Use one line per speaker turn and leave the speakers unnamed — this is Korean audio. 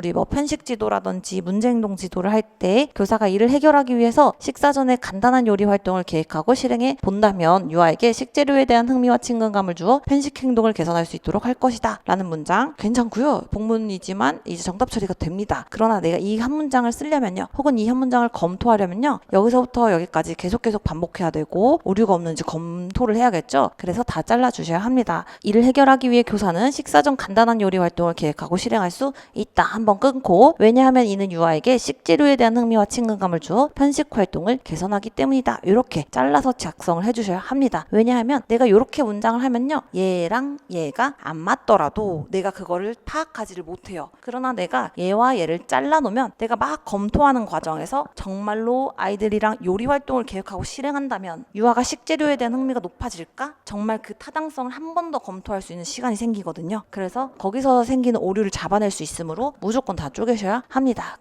우리 뭐 편식 지도라든지 문제 행동 지도를 할 때 교사가 이를 해결하기 위해서 식사 전에 간단한 요리 활동을 계획하고 실행해 본다면 유아에게 식재료에 대한 흥미와 친근감을 주어 편식 행동을 개선할 수 있도록 할 것이다. 라는 문장 괜찮고요. 복문이지만 이제 정답 처리가 됩니다. 그러나 내가 이 한 문장을 쓰려면요. 혹은 이 한 문장을 검토하려면요. 여기서부터 여기까지 계속 계속 반복해야 되고 오류가 없는지 검토를 해야겠죠. 그래서 다 잘라 주셔야 합니다. 이를 해결하기 위해 교사는 식사 전 간단한 요리 활동을 계획하고 실행할 수 있다. 한번 끊고 왜냐하면 이는 유아에게 식재료에 대한 흥미와 친근감을 주어 편식 활동을 개선하기 때문이다. 이렇게 잘라서 작성을 해주셔야 합니다. 왜냐하면 내가 이렇게 문장을 하면요. 얘랑 얘가 안 맞더라도 내가 그거를 파악하지를 못해요. 그러나 내가 얘와 얘를 잘라놓으면 내가 막 검토하는 과정에서 정말로 아이들이랑 요리 활동을 계획하고 실행한다면 유아가 식재료에 대한 흥미가 높아질까? 정말 그 타당성을 한 번 더 검토할 수 있는 시간이 생기거든요. 그래서 거기서 생기는 오류를 잡아낼 수 있으므로 무조건 다 쪼개셔야 합니다.